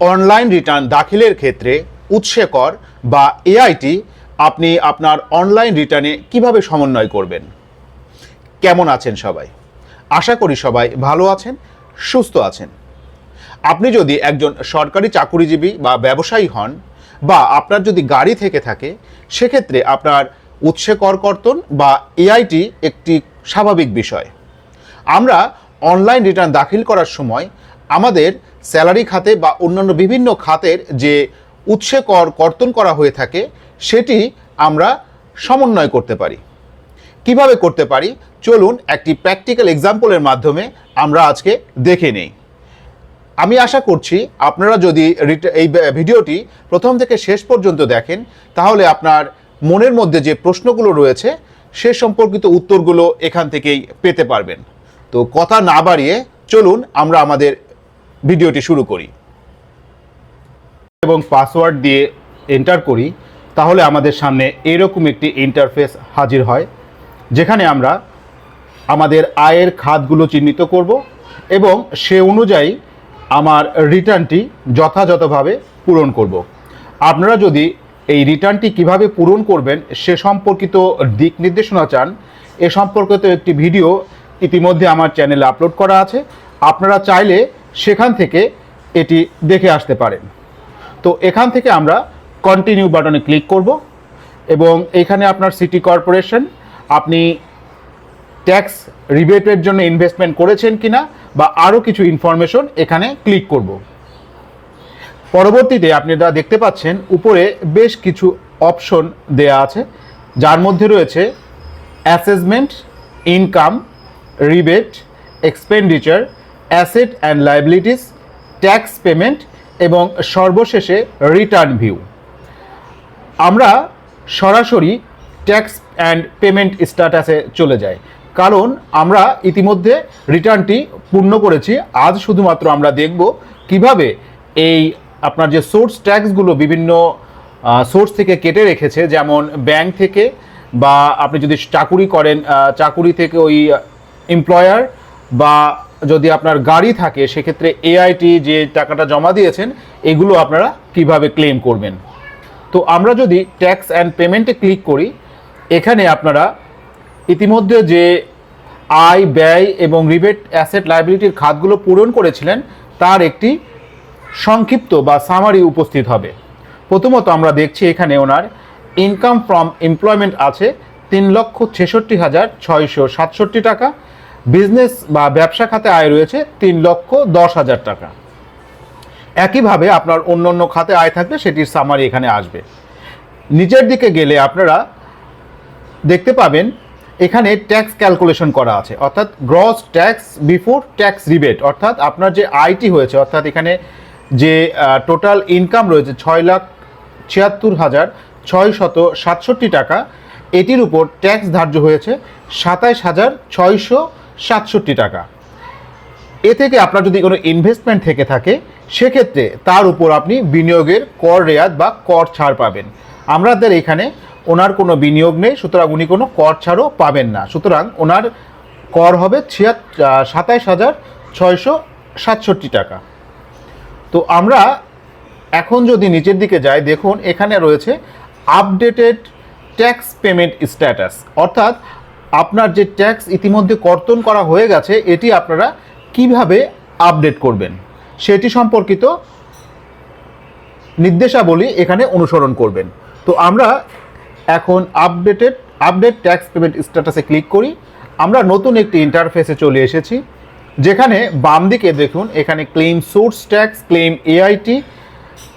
Online return দাখিলের ক্ষেত্রে উৎসে কর বা এআইটি আপনি আপনার অনলাইন রিটার্নে কীভাবে সমন্বয় করবেন? কেমন আছেন সবাই? আশা করি সবাই ভালো আছেন, সুস্থ আছেন। আপনি যদি একজন সরকারি চাকুরিজীবী বা ব্যবসায়ী হন বা আপনার যদি গাড়ি থেকে থাকে, সেক্ষেত্রে আপনার উৎসে কর কর্তন বা এআইটি একটি স্বাভাবিক বিষয়। আমরা অনলাইন রিটার্ন দাখিল করার সময় আমাদের স্যালারি খাতে বা অন্যান্য বিভিন্ন খাতের যে উৎসে কর কর্তন করা হয়ে থাকে, সেটি আমরা সমন্বয় করতে পারি। কীভাবে করতে পারি? চলুন একটি প্র্যাকটিক্যাল এক্সাম্পলের মাধ্যমে আমরা আজকে দেখে নেই। আমি আশা করছি আপনারা যদি এই ভিডিওটি প্রথম থেকে শেষ পর্যন্ত দেখেন, তাহলে আপনার মনের মধ্যে যে প্রশ্নগুলো রয়েছে, সে সম্পর্কিত উত্তরগুলো এখান থেকেই পেতে পারবেন। তো কথা না বাড়িয়ে চলুন আমরা আমাদের ভিডিওটি শুরু করি। এবং পাসওয়ার্ড দিয়ে এন্টার করি, তাহলে আমাদের সামনে এরকম একটি ইন্টারফেস হাজির হয়, যেখানে আমরা আমাদের আয়ের খাতগুলো চিহ্নিত করব এবং সে অনুযায়ী আমার রিটার্নটি যথাযথভাবে পূরণ করব। আপনারা যদি এই রিটার্নটি কীভাবে পূরণ করবেন সে সম্পর্কিত দিক নির্দেশনা চান, এ সম্পর্কিত একটি ভিডিও ইতিমধ্যে আমার চ্যানেলে আপলোড করা আছে। আপনারা চাইলে সেখান থেকে এটি দেখে আসতে পারেন। তো এখান থেকে আমরা কন্টিনিউ বাটনে ক্লিক করব এবং এখানে আপনার সিটি কর্পোরেশন আপনি ট্যাক্স রিবেটের জন্য ইনভেস্টমেন্ট করেছেন কিনা বা আরও কিছু ইনফরমেশন এখানে ক্লিক করব। পরবর্তীতে আপনারা দেখতে পাচ্ছেন, উপরে বেশ কিছু অপশন দেয়া আছে, যার মধ্যে রয়েছে assessment income rebate expenditure asset and liabilities, tax payment এবং সর্বশেষে রিটার্ন ভিউ। আমরা সরাসরি ট্যাক্স অ্যান্ড পেমেন্ট স্ট্যাটাসে চলে যাই। কারণ আমরা ইতিমধ্যে রিটার্নটি পূর্ণ করেছি। আজ শুধুমাত্র আমরা দেখব কীভাবে এই আপনার যে সোর্স ট্যাক্সগুলো বিভিন্ন সোর্স থেকে কেটে রেখেছে, যেমন ব্যাংক থেকে বা আপনি যদি চাকুরি করেন চাকুরি থেকে ওই এমপ্লয়ার বা যদি আপনার গাড়ি থাকে, সেক্ষেত্রে এআইটি যে টাকাটা জমা দিয়েছেন, এগুলো আপনারা কীভাবে ক্লেম করবেন? তো আমরা যদি ট্যাক্স অ্যান্ড পেমেন্টে ক্লিক করি, এখানে আপনারা ইতিমধ্যে যে আয়, ব্যয় এবং রিবেট অ্যাসেট লাইবিলিটির খাতগুলো পূরণ করেছিলেন, তার একটি সংক্ষিপ্ত বা সামারি উপস্থিত হবে। প্রথমত আমরা দেখছি এখানে ওনার ইনকাম ফ্রম এমপ্লয়মেন্ট আছে তিন লক্ষ ছেষট্টি হাজার ছয়শো সাতষট্টি টাকা বিজনেস বা ব্যবসা খাতে আয় রয়েছে তিন লক্ষ দশ হাজার টাকা। একইভাবে আপনার অন্য অন্য খাতে আয় থাকবে সেটির সামারি এখানে আসবে। নিচের দিকে গেলে আপনারা দেখতে পাবেন, এখানে ট্যাক্স ক্যালকুলেশন করা আছে। অর্থাৎ gross tax before tax rebate অর্থাৎ আপনার যে আইটি হয়েছে, অর্থাৎ এখানে যে টোটাল ইনকাম রয়েছে ছয় লাখ ছিয়াত্তর হাজার ছয় শত সাতষট্টি টাকা, এটির উপর ট্যাক্স ধার্য হয়েছে সাতাইশ হাজার ছয়শো সাতষট্টি টাকা। এ থেকে আপনার যদি কোনো ইনভেস্টমেন্ট থেকে থাকে, সেক্ষেত্রে তার উপর আপনি বিনিয়োগের কর রেয়াত বা কর ছাড় পাবেন। আমাদের এখানে ওনার কোনো বিনিয়োগ নেই, সুতরাং উনি কোনো কর ছাড়ও পাবেন না। সুতরাং ওনার কর হবে ছিয়াত সাতাইশ হাজার ছয়শো সাতষট্টি টাকা। তো আমরা এখন যদি নিচের দিকে যাই, দেখুন এখানে রয়েছে আপডেটেড ট্যাক্স পেমেন্ট স্ট্যাটাস অর্থাৎ আপনার যে ট্যাক্স ইতিমধ্যে কর্তন করা হয়ে গেছে, এটি আপনারা কীভাবে আপডেট করবেন? সেটি সম্পর্কিত নির্দেশাবলী এখানে অনুসরণ করবেন। তো আমরা এখন আপডেটেড আপডেট ট্যাক্স পেমেন্ট স্ট্যাটাসে ক্লিক করি। আমরা নতুন একটি ইন্টারফেসে চলে এসেছি, যেখানে বাম দিকে দেখুন, এখানে claim source tax claim AIT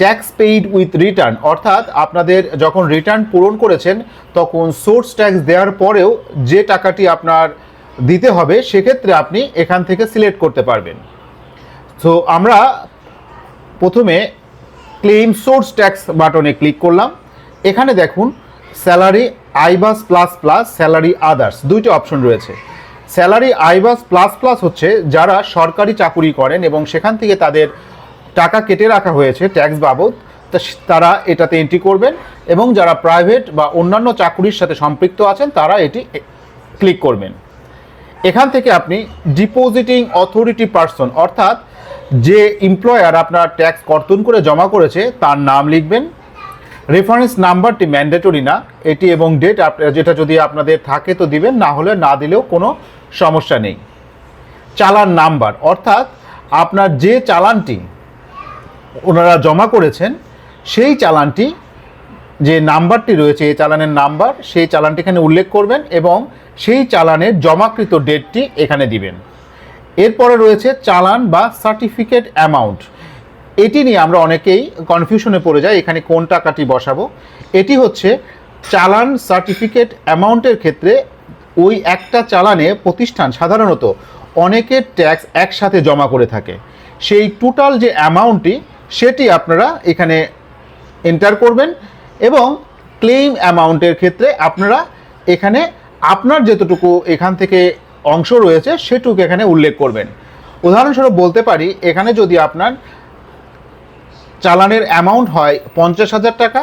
tax paid with return অর্থাৎ আপনাদের যখন রিটার্ন পূরণ করেছেন, তখন সোর্স ট্যাক্স দেওয়ার পরেও যে টাকাটি আপনার দিতে হবে, সেক্ষেত্রে আপনি এখান থেকে সিলেক্ট করতে পারবেন। সো আমরা প্রথমে ক্লেম সোর্স ট্যাক্স বাটনে ক্লিক করলাম। এখানে দেখুন salary iBAS plus plus salary others দুইটি অপশন রয়েছে। স্যালারি আইবাস প্লাস প্লাস হচ্ছে যারা সরকারি চাকুরি করেন এবং সেখান থেকে তাদের টাকা কেটে রাখা হয়েছে ট্যাক্স বাবদ তারা এটাতে এন্ট্রি করবেন এবং যারা প্রাইভেট বা অন্যান্য চাকুরির সাথে সম্পৃক্ত আছেন, তারা এটি ক্লিক করবেন। এখান থেকে আপনি ডিপোজিটিং অথরিটি পার্সন অর্থাৎ যে এমপ্লয়ার আপনার ট্যাক্স কর্তন করে জমা করেছে, তার নাম লিখবেন। রেফারেন্স নাম্বারটি ম্যান্ডেটরি না, এটি এবং ডেট যেটা যদি আপনাদের থাকে তো দিবেন, না হলে না দিলেও কোনো সমস্যা নেই। চালান নাম্বার অর্থাৎ আপনার যে চালানটি ওনারা জমা করেছেন, সেই চালানটি, যে নাম্বারটি রয়েছে, এই চালানের নাম্বার, সেই চালানটি এখানে উল্লেখ করবেন এবং সেই চালানের জমাকৃত ডেটটি এখানে দিবেন। এরপরে রয়েছে চালান বা সার্টিফিকেট অ্যামাউন্ট। এটি নিয়ে আমরা অনেকেই কনফিউশনে পড়ে যাই, এখানে কোন টাকাটি বসাবো। এটি হচ্ছে চালান সার্টিফিকেট অ্যামাউন্টের ক্ষেত্রে ওই একটা চালানে প্রতিষ্ঠান সাধারণত অনেকের ট্যাক্স একসাথে জমা করে থাকে। সেই টোটাল যে অ্যামাউন্টটি সেটি আপনারা এখানে এন্টার করবেন এবং ক্লেম অ্যামাউন্টের ক্ষেত্রে আপনারা এখানে আপনার যতটুকু এখান থেকে অংশ রয়েছে সেটুকু এখানে উল্লেখ করবেন। উদাহরণস্বরূপ বলতে পারি, এখানে যদি আপনার চালানের অ্যামাউন্ট হয় পঞ্চাশ হাজার টাকা,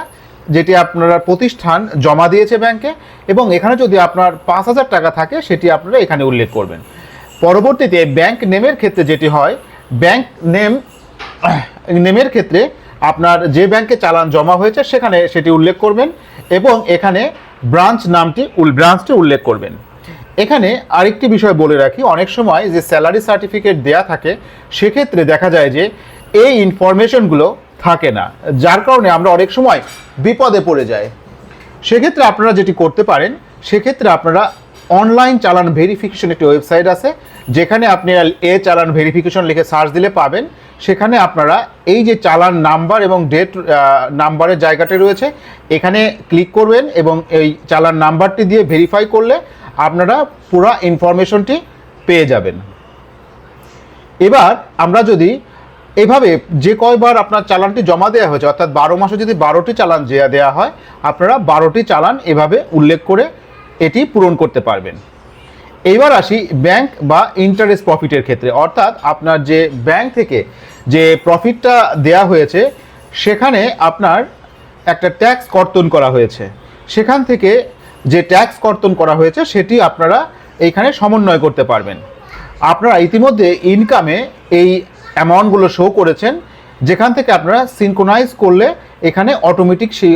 যেটি আপনারা প্রতিষ্ঠান জমা দিয়েছে ব্যাংকে এবং এখানে যদি আপনার পাঁচ হাজার টাকা থাকে, সেটি আপনারা এখানে উল্লেখ করবেন। পরবর্তীতে ব্যাংক নেমের ক্ষেত্রে যেটি হয় ব্যাংক নেম নেমের ক্ষেত্রে আপনার যে ব্যাংকে চালান জমা হয়েছে, সেখানে সেটি উল্লেখ করবেন এবং এখানে ব্রাঞ্চ নামটি উল- ব্রাঞ্চটি উল্লেখ করবেন। এখানে আরেকটি বিষয় বলে রাখি, অনেক সময় যে স্যালারি সার্টিফিকেট দেয়া থাকে, সেক্ষেত্রে দেখা যায় যে এই ইনফরমেশনগুলো থাকে না, যার কারণে আমরা অনেক সময় বিপদে পড়ে যাই। সেক্ষেত্রে আপনারা যেটি করতে পারেন, সেক্ষেত্রে আপনারা অনলাইন চালান ভেরিফিকেশন একটি ওয়েবসাইট আছে, যেখানে আপনি এ চালান ভেরিফিকেশন লিখে সার্চ দিলে পাবেন। সেখানে আপনারা এই যে চালান নাম্বার এবং ডেট নাম্বারের জায়গাটি রয়েছে, এখানে ক্লিক করবেন এবং এই চালান নাম্বারটি দিয়ে ভেরিফাই করলে আপনারা পুরো ইনফরমেশনটি পেয়ে যাবেন। এবার আমরা যদি এভাবে যে কয়বার আপনার চালানটি জমা দেওয়া হয়েছে, অর্থাৎ বারো মাসে যদি বারোটি চালান যে দেওয়া হয়, আপনারা বারোটি চালান এভাবে উল্লেখ করে এটি পূরণ করতে পারবেন। এইবার আসি ব্যাংক বা ইন্টারেস্ট প্রফিটের ক্ষেত্রে। অর্থাৎ আপনার যে ব্যাংক থেকে যে প্রফিটটা দেয়া হয়েছে, সেখানে আপনার একটা ট্যাক্স কর্তন করা হয়েছে। সেখান থেকে যে ট্যাক্স কর্তন করা হয়েছে, সেটি আপনারা এইখানে সমন্বয় করতে পারবেন। আপনারা ইতিমধ্যে ইনকামে এই অ্যামাউন্টগুলো শো করেছেন, যেখান থেকে আপনারা সিনক্রোনাইজ করলে এখানে অটোমেটিক সেই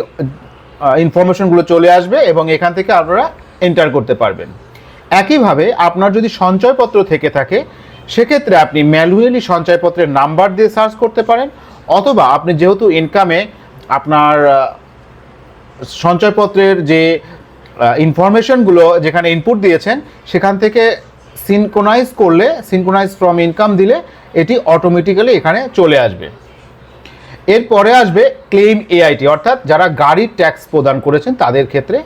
ইনফরমেশনগুলো চলে আসবে এবং এখান থেকে আপনারা এন্টার করতে পারবেন। একইভাবে আপনার যদি সঞ্চয়পত্র থেকে থাকে, সেক্ষেত্রে আপনি ম্যানুয়ালি সঞ্চয়পত্রের নাম্বার দিয়ে সার্চ করতে পারেন, অথবা আপনি যেহেতু ইনকামে আপনার সঞ্চয়পত্রের যে ইনফরমেশনগুলো যেখানে ইনপুট দিয়েছেন, সেখান থেকে সিনকোনাইজ করলে সিনকোনাইজ ফ্রম ইনকাম দিলে এটি অটোমেটিক্যালি এখানে চলে আসবে। এরপরে আসবে ক্লেম এআইটি অর্থাৎ যারা গাড়ির ট্যাক্স প্রদান করেছেন তাদের ক্ষেত্রে,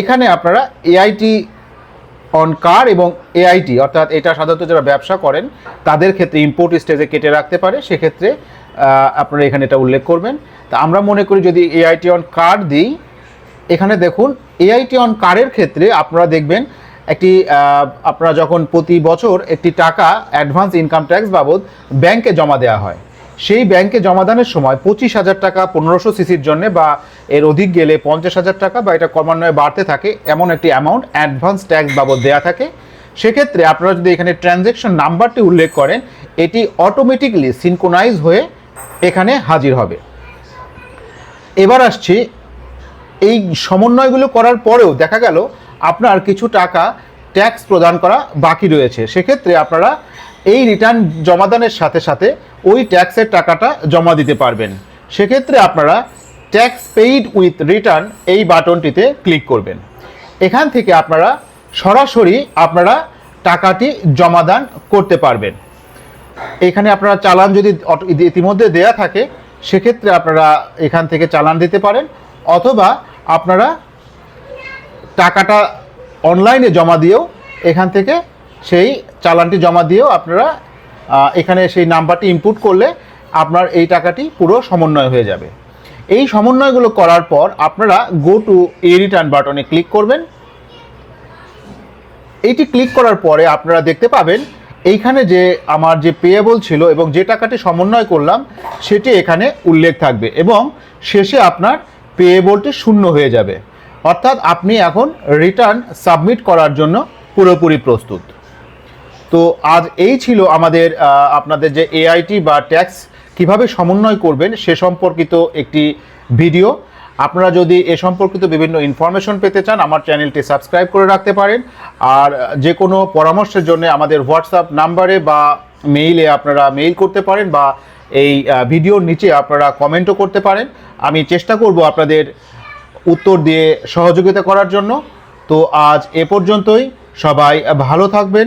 এখানে আপনারা এআইটি অন কার এবং এআইটি অর্থাৎ এটা সাধারণত যারা ব্যবসা করেন, তাদের ক্ষেত্রে ইম্পোর্ট স্টেজে কেটে রাখতে পারে। সেক্ষেত্রে আপনারা এখানে এটা উল্লেখ করবেন। তা আমরা মনে করি যদি এআইটি অন কার্ড দিই, এখানে দেখুন এআইটি অন কারের ক্ষেত্রে আপনারা দেখবেন একটি আপনারা যখন প্রতি বছর একটি টাকা অ্যাডভান্স ইনকাম ট্যাক্স বাবদ ব্যাংকে জমা দেওয়া হয়। সেই ব্যাংকে জমাদানের সময় পঁচিশ হাজার টাকা পনেরোশো সিসির জন্য বা এর অধিক গেলে পঞ্চাশ হাজার টাকা বা এটা ক্রমান্বয়ে বাড়তে থাকে, এমন একটি অ্যামাউন্ট অ্যাডভান্স ট্যাক্স বাবদ দেওয়া থাকে। সেক্ষেত্রে আপনারা যদি এখানে ট্রানজ্যাকশন নাম্বারটি উল্লেখ করেন, এটি অটোমেটিকলি সিনকোনাইজ হয়ে এখানে হাজির হবে। এবার আসছি, এই সমন্বয়গুলো করার পরেও দেখা গেল, আপনার কিছু টাকা ট্যাক্স প্রদান করা বাকি রয়েছে। সেক্ষেত্রে আপনারা এই রিটার্ন জমাদানের সাথে সাথে ওই ট্যাক্সের টাকাটা জমা দিতে পারবেন। সেক্ষেত্রে আপনারা ট্যাক্স পেইড উইথ রিটার্ন এই বাটনটিতে ক্লিক করবেন। এখান থেকে আপনারা সরাসরি আপনারা টাকাটি জমাদান করতে পারবেন। এখানে আপনারা চালান যদি ইতিমধ্যে দেয়া থাকে, সেক্ষেত্রে আপনারা এখান থেকে চালান দিতে পারেন অথবা আপনারা টাকাটা অনলাইনে জমা দিয়েও এখান থেকে সেই চালানটি জমা দিয়েও আপনারা এখানে সেই নাম্বারটি ইনপুট করলে আপনার এই টাকাটি পুরো সমন্বয় হয়ে যাবে। এই সমন্বয়গুলো করার পর আপনারা গো টু এ রিটার্ন বাটনে ক্লিক করবেন। এইটি ক্লিক করার পরে আপনারা দেখতে পাবেন, এইখানে যে আমার যে পেয়েবল ছিল এবং যে টাকাটি সমন্বয় করলাম, সেটি এখানে উল্লেখ থাকবে এবং শেষে আপনার পেয়েবলটি শূন্য হয়ে যাবে। অর্থাৎ আপনি এখন রিটার্ন সাবমিট করার জন্য পুরোপুরি প্রস্তুত। তো আজ এই ছিল আমাদের আপনাদের যে এআইটি বা ট্যাক্স কীভাবে সমন্বয় করবেন সে সম্পর্কিত একটি ভিডিও। আপনারা যদি এ সম্পর্কিত বিভিন্ন ইনফরমেশন পেতে চান, আমার চ্যানেলটি সাবস্ক্রাইব করে রাখতে পারেন। আর যে কোনো পরামর্শের জন্য আমাদের হোয়াটসঅ্যাপ নাম্বারে বা মেইলে আপনারা মেইল করতে পারেন বা এই ভিডিওর নিচে আপনারা কমেন্টও করতে পারেন। আমি চেষ্টা করব আপনাদের উত্তর দিয়ে সহযোগিতা করার জন্য। তো আজ এ পর্যন্তই। সবাই ভালো থাকবেন।